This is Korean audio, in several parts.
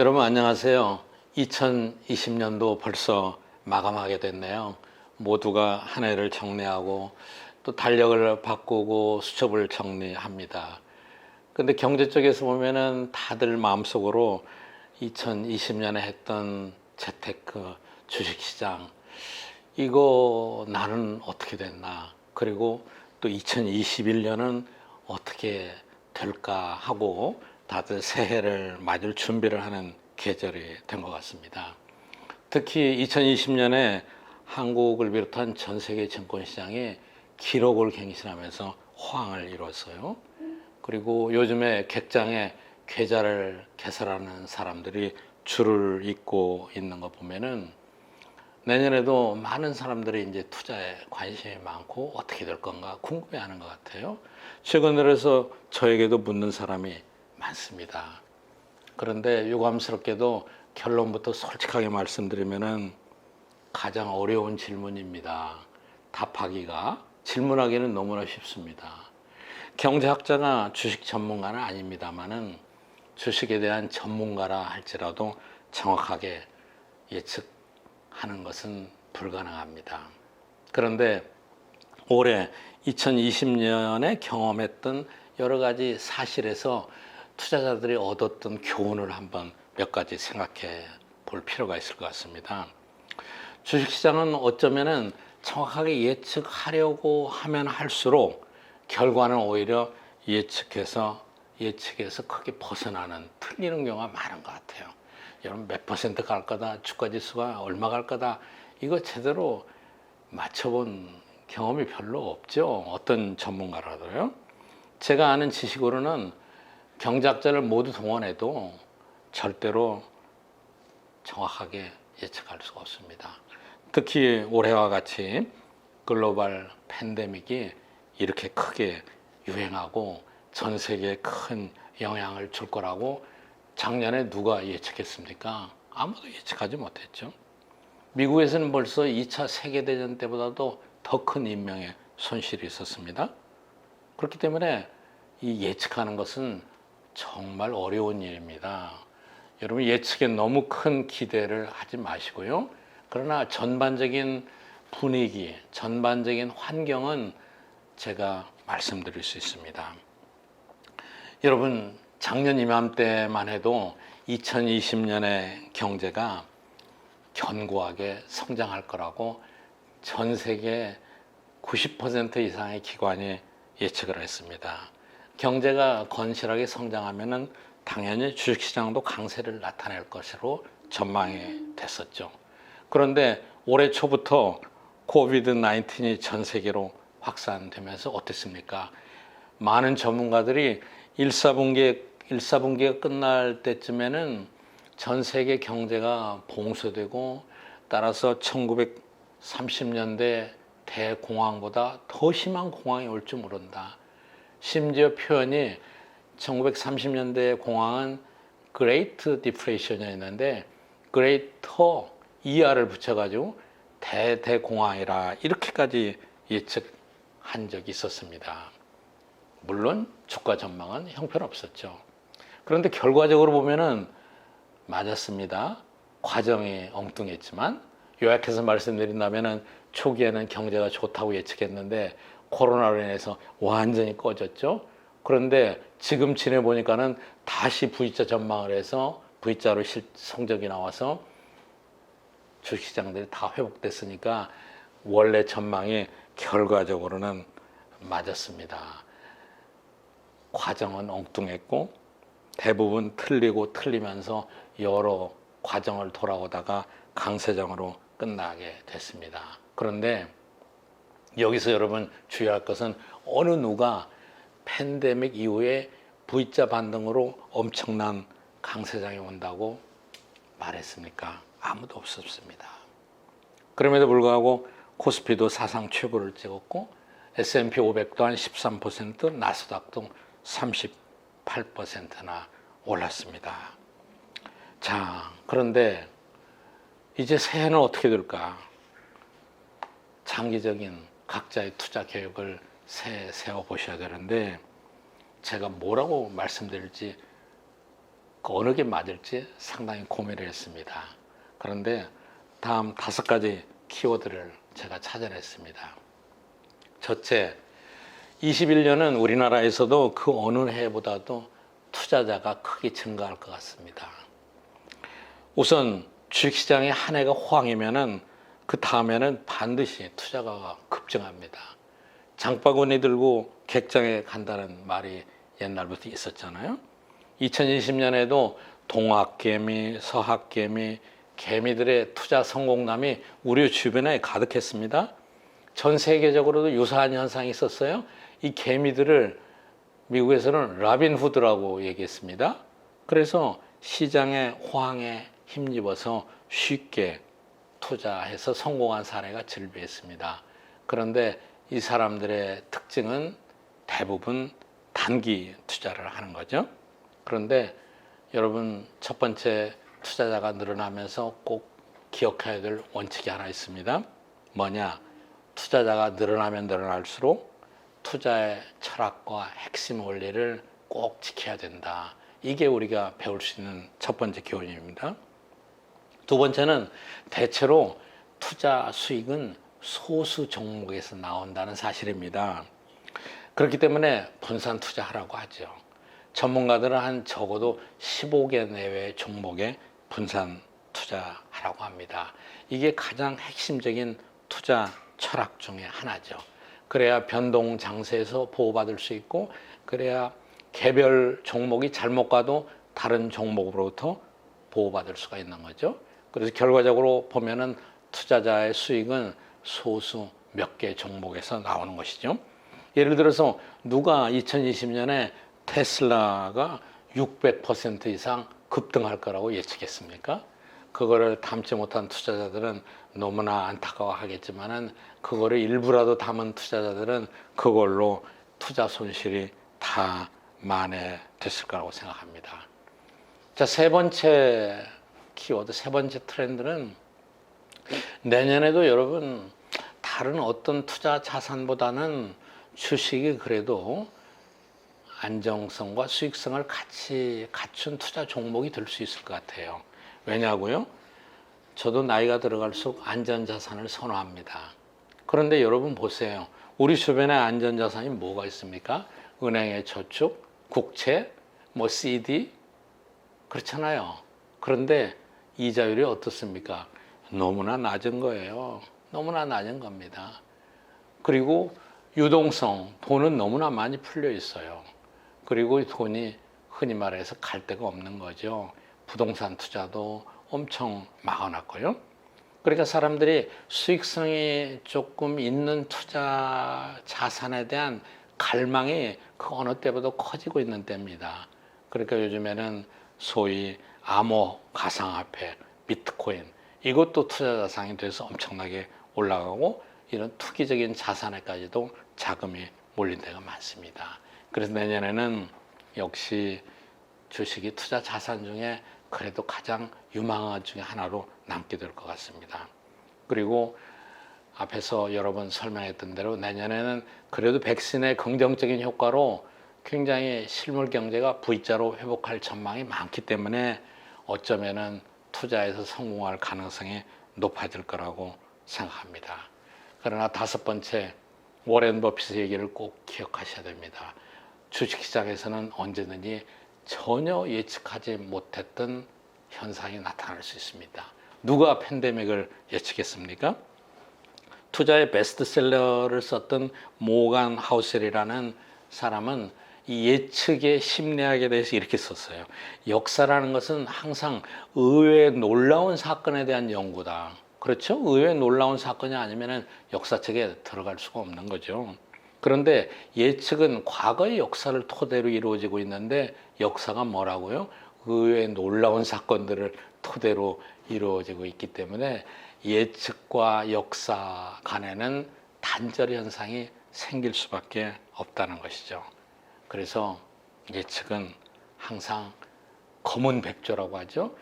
여러분 안녕하세요. 2020년도 벌써 마감하게 됐네요. 모두가 한 해를 정리하고 또 달력을 바꾸고 수첩을 정리합니다. 근데 경제 쪽에서 보면은 다들 마음속으로 2020년에 했던 재테크 주식시장 이거 나는 어떻게 됐나 그리고 또 2021년은 어떻게 될까 하고 다들 새해를 맞을 준비를 하는 계절이 된 것 같습니다. 특히 2020년에 한국을 비롯한 전 세계 증권 시장이 기록을 갱신하면서 호황을 이뤘어요. 그리고 요즘에 객장에 계좌를 개설하는 사람들이 줄을 잇고 있는 거 보면은 내년에도 많은 사람들이 이제 투자에 관심이 많고 어떻게 될 건가 궁금해하는 것 같아요. 최근 들어서 저에게도 묻는 사람이 많습니다. 그런데 유감스럽게도 결론부터 솔직하게 말씀드리면은 가장 어려운 질문입니다. 답하기가 질문하기는 너무나 쉽습니다. 경제학자나 주식 전문가는 아닙니다만은 주식에 대한 전문가라 할지라도 정확하게 예측하는 것은 불가능합니다. 그런데 올해 2020년에 경험했던 여러 가지 사실에서 투자자들이 얻었던 교훈을 한번 몇 가지 생각해 볼 필요가 있을 것 같습니다. 주식시장은 어쩌면은 정확하게 예측하려고 하면 할수록 결과는 오히려 예측해서 예측에서 크게 벗어나는 틀리는 경우가 많은 것 같아요. 여러분 몇 퍼센트 갈 거다, 주가 지수가 얼마 갈 거다, 이거 제대로 맞춰본 경험이 별로 없죠. 어떤 전문가라도요. 제가 아는 지식으로는 경제학자를 모두 동원해도 절대로 정확하게 예측할 수가 없습니다. 특히 올해와 같이 글로벌 팬데믹이 이렇게 크게 유행하고 전 세계에 큰 영향을 줄 거라고 작년에 누가 예측했습니까? 아무도 예측하지 못했죠. 미국에서는 벌써 2차 세계대전 때보다도 더 큰 인명의 손실이 있었습니다. 그렇기 때문에 이 예측하는 것은 정말 어려운 일입니다. 여러분 예측에 너무 큰 기대를 하지 마시고요. 그러나 전반적인 분위기, 전반적인 환경은 제가 말씀드릴 수 있습니다. 여러분 작년 이맘때만 해도 2020년의 경제가 견고하게 성장할 거라고 전 세계 90% 이상의 기관이 예측을 했습니다. 경제가 건실하게 성장하면은 당연히 주식시장도 강세를 나타낼 것으로 전망이 됐었죠. 그런데 올해 초부터 코비드 19이 전 세계로 확산되면서 어땠습니까? 많은 전문가들이 1, 4분기 1, 4분기가 끝날 때쯤에는 전 세계 경제가 봉쇄되고 따라서 1930년대 대공황보다 더 심한 공황이 올 줄 모른다. 심지어 표현이 1930년대 공황은 Great Depression이었는데 Greater ER을 붙여가지고 대대공황이라 이렇게까지 예측한 적이 있었습니다. 물론 주가 전망은 형편없었죠. 그런데 결과적으로 보면은 맞았습니다. 과정이 엉뚱했지만 요약해서 말씀드린다면은 초기에는 경제가 좋다고 예측했는데 코로나로 인해서 완전히 꺼졌죠. 그런데 지금 지내 보니까는 다시 V자 전망을 해서 V자로 실 성적이 나와서 주식시장들이 다 회복됐으니까 원래 전망이 결과적으로는 맞았습니다. 과정은 엉뚱했고 대부분 틀리고 틀리면서 여러 과정을 돌아오다가 강세장으로 끝나게 됐습니다. 그런데 여기서 여러분 주의할 것은 어느 누가 팬데믹 이후에 V자 반등으로 엄청난 강세장이 온다고 말했습니까? 아무도 없었습니다. 그럼에도 불구하고 코스피도 사상 최고를 찍었고 S&P 500도 한 13%, 나스닥도 38%나 올랐습니다. 자, 그런데 이제 새해는 어떻게 될까? 장기적인 각자의 투자 계획을 세, 세워 보셔야 되는데 제가 뭐라고 말씀드릴지 그 어느 게 맞을지 상당히 고민을 했습니다. 그런데 다음 다섯 가지 키워드를 제가 찾아냈습니다. 첫째, 21년은 우리나라에서도 그 어느 해보다도 투자자가 크게 증가할 것 같습니다. 우선 주식시장의 한 해가 호황이면은 그 다음에는 반드시 투자가 급증합니다. 장바구니 들고 객장에 간다는 말이 옛날부터 있었잖아요. 2020년에도 동학개미, 서학개미, 개미들의 투자 성공담이 우리 주변에 가득했습니다. 전 세계적으로도 유사한 현상이 있었어요. 이 개미들을 미국에서는 라빈 후드라고 얘기했습니다. 그래서 시장의 호황에 힘입어서 쉽게 투자해서 성공한 사례가 즐비했습니다. 그런데 이 사람들의 특징은 대부분 단기 투자를 하는 거죠. 그런데 여러분 첫 번째 투자자가 늘어나면서 꼭 기억해야 될 원칙이 하나 있습니다. 뭐냐? 투자자가 늘어나면 늘어날수록 투자의 철학과 핵심 원리를 꼭 지켜야 된다. 이게 우리가 배울 수 있는 첫 번째 교훈입니다. 두 번째는 대체로 투자 수익은 소수 종목에서 나온다는 사실입니다. 그렇기 때문에 분산 투자하라고 하죠. 전문가들은 한 적어도 15개 내외의 종목에 분산 투자하라고 합니다. 이게 가장 핵심적인 투자 철학 중에 하나죠. 그래야 변동 장세에서 보호받을 수 있고 그래야 개별 종목이 잘못 가도 다른 종목으로부터 보호받을 수가 있는 거죠. 그래서 결과적으로 보면은 투자자의 수익은 소수 몇 개 종목에서 나오는 것이죠. 예를 들어서 누가 2020년에 테슬라가 600% 이상 급등할 거라고 예측했습니까? 그거를 담지 못한 투자자들은 너무나 안타까워하겠지만은 그거를 일부라도 담은 투자자들은 그걸로 투자 손실이 다 만회됐을 거라고 생각합니다. 자, 세 번째 키워드, 세 번째 트렌드는 내년에도 여러분 다른 어떤 투자 자산보다는 주식이 그래도 안정성과 수익성을 같이 갖춘 투자 종목이 될 수 있을 것 같아요. 왜냐고요? 저도 나이가 들어갈수록 안전자산을 선호합니다. 그런데 여러분 보세요. 우리 주변에 안전자산이 뭐가 있습니까? 은행의 저축, 국채, 뭐 CD 그렇잖아요. 그런데 이자율이 어떻습니까? 너무나 낮은 거예요. 너무나 낮은 겁니다. 그리고 유동성, 돈은 너무나 많이 풀려 있어요. 그리고 돈이 흔히 말해서 갈 데가 없는 거죠. 부동산 투자도 엄청 막아놨고요. 그러니까 사람들이 수익성이 조금 있는 투자 자산에 대한 갈망이 그 어느 때보다 커지고 있는 때입니다. 그러니까 요즘에는 소위 암호 가상화폐, 비트코인 이것도 투자 자산이 돼서 엄청나게 올라가고 이런 투기적인 자산에까지도 자금이 몰린 데가 많습니다. 그래서 내년에는 역시 주식이 투자 자산 중에 그래도 가장 유망한 중에 하나로 남게 될 것 같습니다. 그리고 앞에서 여러 번 설명했던 대로 내년에는 그래도 백신의 긍정적인 효과로 굉장히 실물 경제가 V자로 회복할 전망이 많기 때문에 어쩌면은 투자에서 성공할 가능성이 높아질 거라고 생각합니다. 그러나 다섯 번째 워렌 버핏의 얘기를 꼭 기억하셔야 됩니다. 주식시장에서는 언제든지 전혀 예측하지 못했던 현상이 나타날 수 있습니다. 누가 팬데믹을 예측했습니까? 투자의 베스트셀러를 썼던 모간 하우셀이라는 사람은 이 예측의 심리학에 대해서 이렇게 썼어요. 역사라는 것은 항상 의외의 놀라운 사건에 대한 연구다. 그렇죠? 의외의 놀라운 사건이 아니면 역사책에 들어갈 수가 없는 거죠. 그런데 예측은 과거의 역사를 토대로 이루어지고 있는데 역사가 뭐라고요? 의외의 놀라운 사건들을 토대로 이루어지고 있기 때문에 예측과 역사 간에는 단절 현상이 생길 수밖에 없다는 것이죠. 그래서 예측은 항상 검은 백조라고 하죠.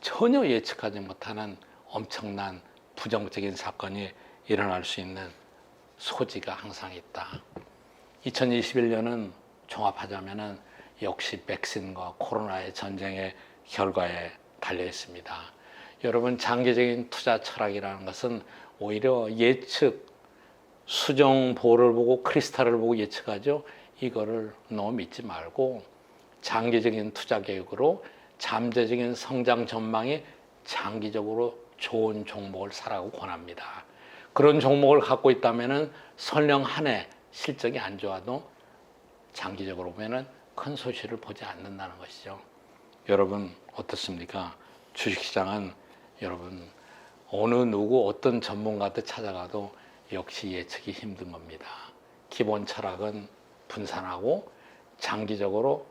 전혀 예측하지 못하는 엄청난 부정적인 사건이 일어날 수 있는 소지가 항상 있다. 2021년은 종합하자면은 역시 백신과 코로나의 전쟁의 결과에 달려 있습니다. 여러분 장기적인 투자 철학이라는 것은 오히려 예측 수정 보를 보고 크리스탈을 보고 예측하죠. 이거를 너무 믿지 말고 장기적인 투자 계획으로 잠재적인 성장 전망이 장기적으로 좋은 종목을 사라고 권합니다. 그런 종목을 갖고 있다면은 설령 한 해 실적이 안 좋아도 장기적으로 보면은 큰 소실을 보지 않는다는 것이죠. 여러분 어떻습니까? 주식시장은 여러분 어느 누구 어떤 전문가한테 찾아가도 역시 예측이 힘든 겁니다. 기본 철학은 분산하고 장기적으로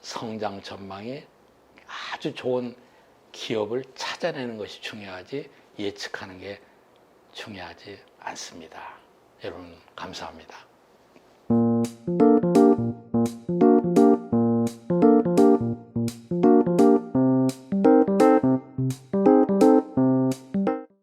성장 전망이 아주 좋은 기업을 찾아내는 것이 중요하지 예측하는 게 중요하지 않습니다. 여러분 감사합니다.